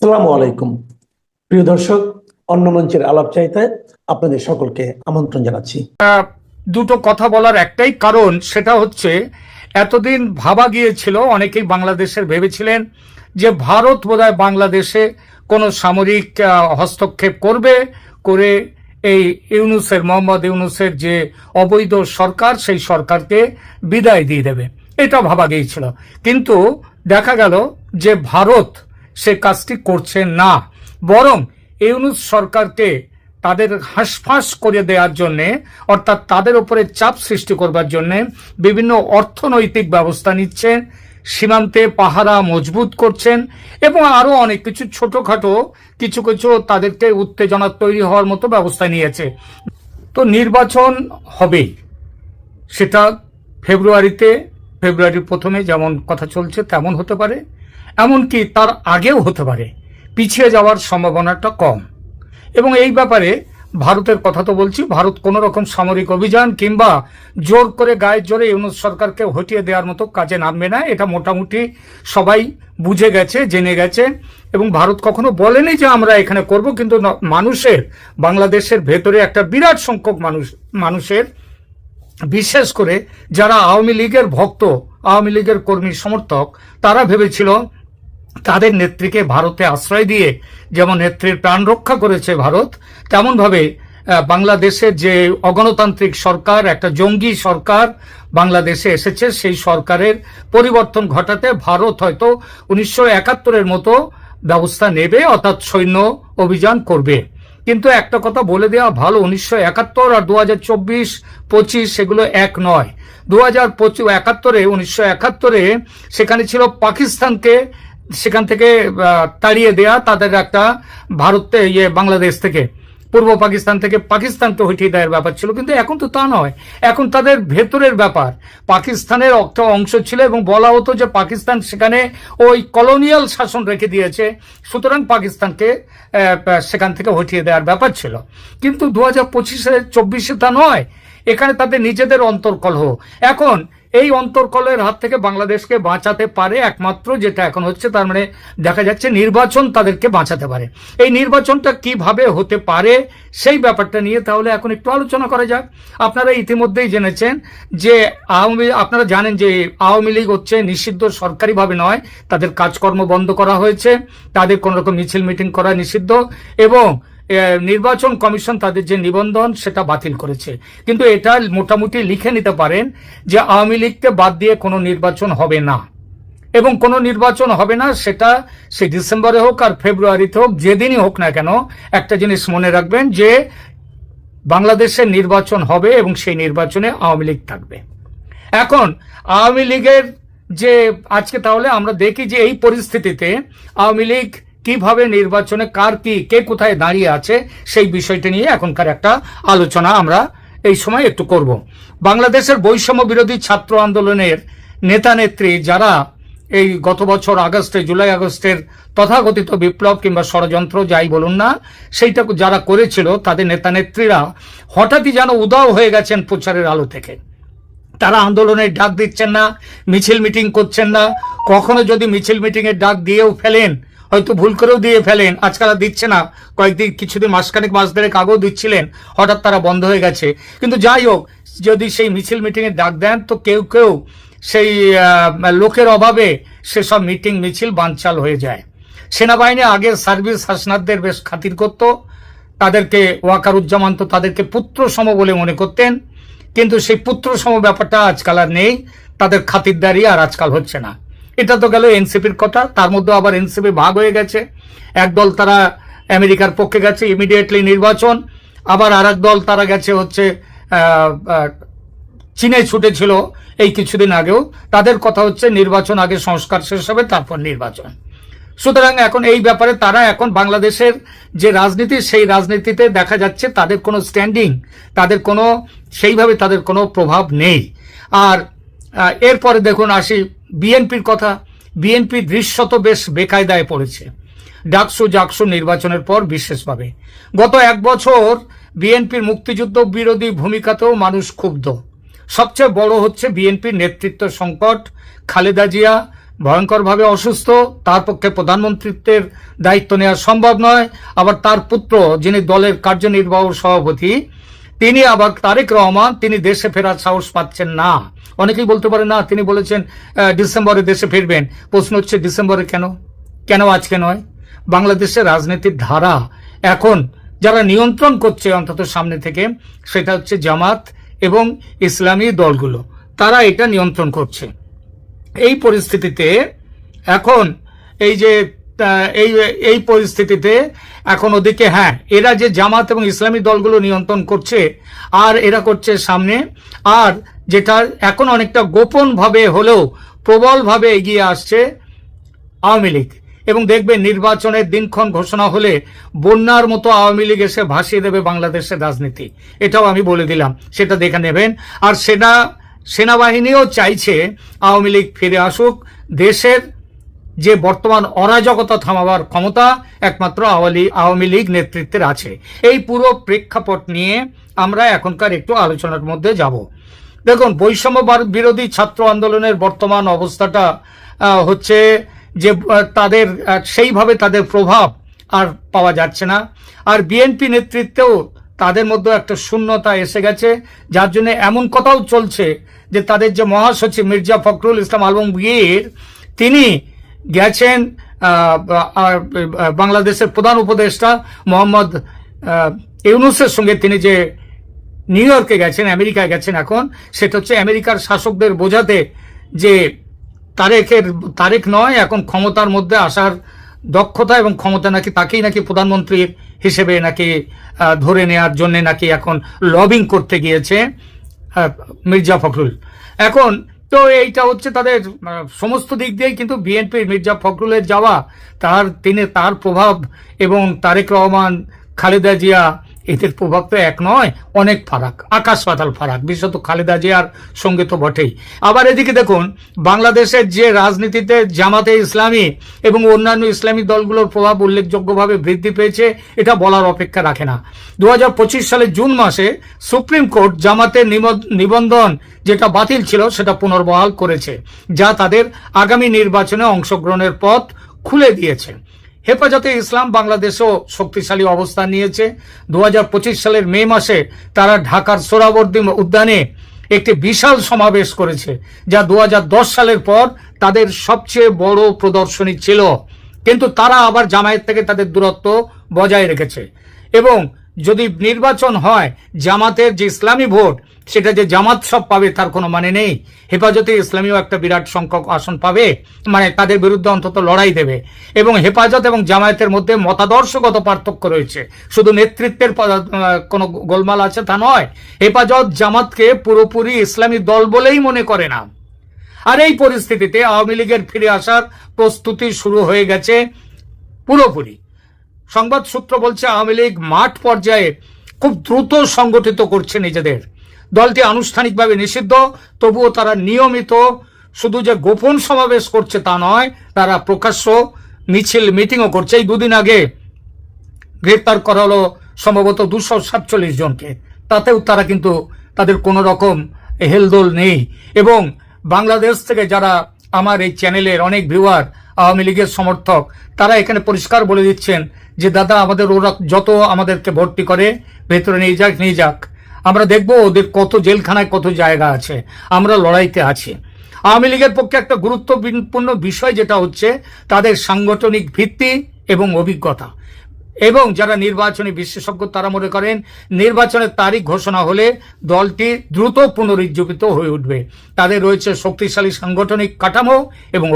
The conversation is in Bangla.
সালামু আলাইকুম। প্রিয় দর্শক, অন্য মঞ্চের আলাপ চাইতে আপনাদের সকলকে আমন্ত্রণ জানাচ্ছি। দুটো কথা বলার একটাই কারণ, সেটা হচ্ছে এতদিন ভাবা গিয়েছিল, অনেকেই বাংলাদেশের ভেবেছিলেন যে ভারত বোধহয় বাংলাদেশে কোনো সামরিক হস্তক্ষেপ করবে করে এই ইউনুসের, মোহাম্মদ ইউনুসের যে অবৈধ সরকার, সেই সরকারকে বিদায় দিয়ে দেবে। এটা ভাবা গিয়েছিল। কিন্তু দেখা গেল যে ভারত সে কাজটি করছে না। বরং ইউনুস সরকারকে তাদের হাঁসফাঁস করে দেওয়ার জন্য, অর্থাৎ তাদের উপরে চাপ সৃষ্টি করবার জন্য বিভিন্ন অর্থনৈতিক ব্যবস্থা নিচ্ছে সীমান্তে পাহারা মজবুত করছেন এবং আরও অনেক কিছু ছোটোখাটো কিছু কিছু তাদেরকে উত্তেজনা তৈরি হওয়ার মতো ব্যবস্থা নিয়েছে। তো নির্বাচন হবেই। সেটা ফেব্রুয়ারিতে, ফেব্রুয়ারির প্রথমে যেমন কথা চলছে তেমন হতে পারে। এমনকি তার আগেও হতে পারে। পিছিয়ে যাওয়ার সম্ভাবনাটা কম। এবং এই ব্যাপারে ভারতের কথা তো বলছি, ভারত কোনো রকম সামরিক অভিযান কিংবা জোর করে গায়ের জোরে ইউনুস সরকারকে হটিয়ে দেওয়ার মতো কাজে নামবে না, এটা মোটামুটি সবাই বুঝে গেছে, জেনে গেছে। এবং ভারত কখনো বলেনি যে আমরা এখানে করব, কিন্তু মানুষের, বাংলাদেশের ভেতরে একটা বিরাট সংখ্যক মানুষ, মানুষের, বিশেষ করে যারা আওয়ামী লীগের ভক্ত, আওয়ামী লীগের কর্মী সমর্থক, তারা ভেবেছিল তাদের নেত্রীকে ভারতে আশ্রয় দিয়ে যেমন নেত্রীর প্রাণ রক্ষা করেছে ভারত, তেমনভাবে বাংলাদেশের যে অগণতান্ত্রিক সরকার, একটা জঙ্গি সরকার বাংলাদেশে এসেছে, সেই সরকারের পরিবর্তন ঘটাতে ভারত হয়তো উনিশশো একাত্তরের মতো ব্যবস্থা নেবে, অর্থাৎ সৈন্য অভিযান করবে। কিন্তু একটা কথা বলে দেওয়া ভালো, উনিশশো একাত্তর আর দু হাজার চব্বিশ, পঁচিশ, সেগুলো এক নয়। দু হাজার পঁচিশ, একাত্তরে, উনিশশো একাত্তরে সেখানে ছিল পাকিস্তানকে সেখান থেকে তাড়িয়ে দেয়া তাদের একটা ভারতে ইয়ে বাংলাদেশ থেকে। পূর্ব পাকিস্তান থেকে পাকিস্তানকে হটিয়ে দেওয়ার ব্যাপার ছিল, কিন্তু এখন তো তা নয়। এখন তাদের ভেতরের ব্যাপার। পাকিস্তানের একটা অংশ ছিল এবং বলা হতো যে পাকিস্তান সেখানে ওই কলোনিয়াল শাসন রেখে দিয়েছে, সুতরাং পাকিস্তানকে সেখান থেকে হটিয়ে দেওয়ার ব্যাপার ছিল। কিন্তু দু হাজার পঁচিশে, চব্বিশে তা নয়। এখানে তাদের নিজেদের অন্তর্কলহ। এখন এই অন্তর্কলের হাত থেকে বাংলাদেশকে বাঁচাতে পারে একমাত্র যেটা এখন হচ্ছে, তার মানে দেখা যাচ্ছে নির্বাচন তাদেরকে বাঁচাতে পারে। এই নির্বাচনটা কীভাবে হতে পারে সেই ব্যাপারটা নিয়ে তাহলে এখন একটু আলোচনা করা যাক। আপনারা ইতিমধ্যেই জেনেছেন যে আওয়ামী, আপনারা জানেন যে আওয়ামী লীগ হচ্ছে নিষিদ্ধ সরকারিভাবে নয়, তাদের কাজকর্ম বন্ধ করা হয়েছে, তাদের কোনো রকম মিছিল মিটিং করা নিষিদ্ধ এবং নির্বাচন কমিশন তাদের যে নিবন্ধন, সেটা বাতিল করেছে। কিন্তু এটা মোটামুটি লিখে নিতে পারেন যে আওয়ামী লীগকে বাদ দিয়ে কোনো নির্বাচন হবে না। এবং কোনো নির্বাচন হবে না, সেটা সে ডিসেম্বরে হোক আর ফেব্রুয়ারিতে হোক, যেদিনই হোক না কেন, একটা জিনিস মনে রাখবেন যে বাংলাদেশের নির্বাচন হবে এবং সেই নির্বাচনে আওয়ামী লীগ থাকবে। এখন, আওয়ামী লীগের যে, আজকে তাহলে আমরা দেখি যে এই পরিস্থিতিতে আওয়ামী লীগ কীভাবে নির্বাচনে কার কি, কে কোথায় দাঁড়িয়ে আছে, সেই বিষয়টি নিয়ে এখনকার একটা আলোচনা আমরা এই সময় একটু করব। বাংলাদেশের বৈষম্য বিরোধী ছাত্র আন্দোলনের নেতা নেত্রী যারা এই গত বছর আগস্টে, জুলাই আগস্টের তথাকথিত বিপ্লব কিংবা ষড়যন্ত্র যাই বলুন না, সেইটা যারা করেছিল, তাদের নেতা নেত্রীরা হঠাৎই যেন উদাও হয়ে গেছেন প্রচারের আলো থেকে। তারা আন্দোলনের ডাক দিচ্ছেন না, মিছিল মিটিং করছেন না, কখনো যদি মিছিল মিটিং এর ডাক দিয়েও ফেলেন হয়তো ভুল করেও দিয়ে ফেলেন। আজকাল আর দিচ্ছে না। কয়েকদিন, কিছুদিন, মাসখানেক, মাস দেড়েক আগেও দিচ্ছিলেন। হঠাৎ তারা বন্ধ হয়ে গেছে। কিন্তু যাই হোক, যদি সেই মিছিল মিটিং এর ডাক দেন, তো কেউ কেউ সেই লোকের অভাবে সেসব মিটিং মিছিল বানচাল হয়ে যায়। সেনাবাহিনী আগের সার্ভিস হাসনাদদের বেশ খাতির করত। তাদেরকে ওয়াকারুজ্জামান তো তাদেরকে পুত্র সম বলে মনে করতেন। কিন্তু সেই পুত্র সম ব্যাপারটা আজকাল আর নেই। তাদের খাতিরদারি আর আজকাল হচ্ছে না। এটা তো গেল এনসিপির কথা, তার মধ্যে আবার এনসিপি ভাগ হয়ে গেছে। একদল তারা আমেরিকার পক্ষে গেছে ইমিডিয়েটলি নির্বাচন। আবার আর দল তারা গেছে হচ্ছে চীনে ছুটেছিল এই কিছুদিন আগেও। তাদের কথা হচ্ছে নির্বাচন আগে সংস্কার শেষ হবে, তারপর নির্বাচন। সুতরাং এখন এই ব্যাপারে তারা এখন বাংলাদেশের যে রাজনীতি, সেই রাজনীতিতে দেখা যাচ্ছে তাদের কোনো স্ট্যান্ডিং তাদের কোনো, সেইভাবে তাদের কোনো প্রভাব নেই। আর এরপরে দেখুন আসি বিএনপির কথা। বিএনপি দৃশ্যত বেশ বেকায়দায় পড়েছে। ডাকসু জাকসু নির্বাচনের পর বিশেষভাবে। গত এক বছর বিএনপির মুক্তিযুদ্ধ বিরোধী ভূমিকাতেও মানুষ ক্ষুব্ধ। সবচেয়ে বড় হচ্ছে বিএনপির নেতৃত্ব সংকট। খালেদা জিয়া ভয়ঙ্করভাবে অসুস্থ, তার পক্ষে প্রধানমন্ত্রিত্বের দায়িত্ব নেওয়া সম্ভব নয়। আবার তার পুত্র, যিনি দলের কার্যনির্বাহ সভাপতি তিনি আবার তারেক রহমান, তিনি দেশে ফেরার সাহস পাচ্ছেন না। অনেকেই বলতে পারে, না, তিনি বলেছেন ডিসেম্বরে দেশে ফিরবেন। প্রশ্ন হচ্ছে, ডিসেম্বরে কেন? কেন আজকে নয়? বাংলাদেশের রাজনীতির ধারা এখন যারা নিয়ন্ত্রণ করছে অন্তত সামনে থেকে, সেটা হচ্ছে জামাত এবং ইসলামী দলগুলো। তারা এটা নিয়ন্ত্রণ করছে। এই পরিস্থিতিতে এখন এই যে এই এই পরিস্থিতিতে এখন ওদিকে হ্যাঁ এরা যে জামাত এবং ইসলামী দলগুলো নিয়ন্ত্রণ করছে আর এরা করছে সামনে, আর যেটা এখন অনেকটা গোপনভাবে হলেও প্রবলভাবে এগিয়ে আসছে আওয়ামী লীগ। এবং দেখবে নির্বাচনের দিনক্ষণ ঘোষণা হলে বন্যার মতো আওয়ামী লীগ এসে ভাসিয়ে দেবে বাংলাদেশের রাজনীতি। এটাও আমি বলে দিলাম, সেটা দেখে নেবেন। আর সেনা, সেনাবাহিনীও চাইছে আওয়ামী লীগ ফিরে আসুক, দেশের যে বর্তমান অরাজকতা থামাবার ক্ষমতা একমাত্র আওয়ামী আওয়ামী লীগ নেতৃত্বের আছে। এই পুরো প্রেক্ষাপট নিয়ে আমরা এখনকার একটু আলোচনার মধ্যে যাব। দেখুন বৈষম্যবার বিরোধী ছাত্র আন্দোলনের বর্তমান অবস্থাটা হচ্ছে যে তাদের সেইভাবে তাদের প্রভাব আর পাওয়া যাচ্ছে না। আর বিএনপি নেতৃত্বেও তাদের মধ্যে একটা শূন্যতা এসে গেছে, যার জন্য এমন কথাও চলছে যে, তাদের যে মহাসচিব মির্জা ফখরুল ইসলাম আলমগীর, তিনি গেছেন বাংলাদেশের প্রধান উপদেষ্টা মোহাম্মদ ইউনুসের সঙ্গে তিনি যে নিউ ইয়র্কে গেছেন, আমেরিকায় গেছেন এখন, সেটা হচ্ছে আমেরিকার শাসকদের বোঝাতে যে তারেকের তারেক নয়, এখন ক্ষমতার মধ্যে আসার দক্ষতা এবং ক্ষমতা নাকি তাকেই নাকি প্রধানমন্ত্রী হিসেবে নাকি ধরে নেওয়ার জন্য নাকি এখন লবিং করতে গিয়েছে মির্জা ফখরুল। এখন তো এইটা হচ্ছে তাদের সমস্ত দিক দিয়েই কিন্তু বিএনপির মির্জা ফখরুলের যাওয়া, তার তিনি তার প্রভাব এবং তারেক রহমান, খালেদা জিয়া এদের প্রভাব তো এক নয়, অনেক ফারাক, আকাশ পাতাল ফারাক বিশেষত খালেদা জিয়ার সঙ্গে তো বটেই। আবার এদিকে দেখুন, বাংলাদেশের যে রাজনীতিতে জামাতে ইসলামী এবং অন্যান্য ইসলামী দলগুলোর প্রভাব উল্লেখযোগ্যভাবে বৃদ্ধি পেয়েছে, এটা বলার অপেক্ষা রাখে না। দু সালের জুন মাসে সুপ্রিম কোর্ট জামাতের নিবন্ধন যেটা বাতিল ছিল, সেটা পুনর্বহাল করেছে, যা তাদের আগামী নির্বাচনে অংশগ্রহণের পথ খুলে দিয়েছে। হেফাজতে ইসলাম বাংলাদেশও শক্তিশালী অবস্থান নিয়েছে। দু হাজার পঁচিশ সালের মে মাসে তারা ঢাকার সোহরাবর্দী উদ্যানে একটি বিশাল সমাবেশ করেছে, যা দু হাজার দশ সালের পর তাদের সবচেয়ে বড় প্রদর্শনী ছিল। কিন্তু তারা আবার জামায়াত থেকে তাদের দূরত্ব বজায় রেখেছে। এবং যদি নির্বাচন হয়, জামাতের যে ইসলামী ভোট সেটা যে জামাত সব পাবে তার কোনো মানে নেই। হেফাজতে ইসলামীও একটা বিরাট সংখ্যক আসন পাবে মানে তাদের বিরুদ্ধে অন্তত লড়াই দেবে। এবং হেফাজত এবং জামায়াতের মধ্যে মতাদর্শগত পার্থক্য রয়েছে। শুধু নেতৃত্বের কোনো গোলমাল আছে তা নয়, হেফাজত জামাতকে পুরোপুরি ইসলামী দল বলেই মনে করে না। আর এই পরিস্থিতিতে আওয়ামী লীগের ফিরে আসার প্রস্তুতি শুরু হয়ে গেছে পুরোপুরি। সংবাদ সূত্র বলছে, আওয়ামী লীগ মাঠ পর্যায়ে খুব দ্রুত সংগঠিত করছে নিজেদের। দলটি আনুষ্ঠানিকভাবে নিষিদ্ধ, তবুও তারা নিয়মিত শুধু যে গোপন সমাবেশ করছে তা নয়, তারা প্রকাশ্য মিছিল, মিটিংও করছে। এই দুদিন আগে গ্রেপ্তার করা হলো সম্ভবত দুশো সাতচল্লিশ জনকে। তাতেও তারা কিন্তু তাদের কোনো রকম হেলদোল নেই। এবং বাংলাদেশ থেকে যারা আমার এই চ্যানেলের অনেক ভিউয়ার, আওয়ামী লীগের সমর্থক, তারা এখানে পরিষ্কার বলে দিচ্ছেন যে, দাদা, আমাদের ওরা যত আমাদেরকে ভর্তি করে, ভেতরে নিয়ে যাক নিয়ে যাক। আমরা দেখব ওদের কত জেলখানায় কত জায়গা আছে, আমরা লড়াইতে আছি। আওয়ামী লীগের পক্ষে একটা গুরুত্বপূর্ণ বিষয় যেটা হচ্ছে তাদের সাংগঠনিক ভিত্তি এবং অভিজ্ঞতা। এবং যারা নির্বাচনী বিশেষজ্ঞ তারা মনে করেন নির্বাচনের তারিখ ঘোষণা হলে দলটি দ্রুত পুনরুজ্জীবিত হয়ে উঠবে। তাদের রয়েছে শক্তিশালী সাংগঠনিক কাঠামো এবং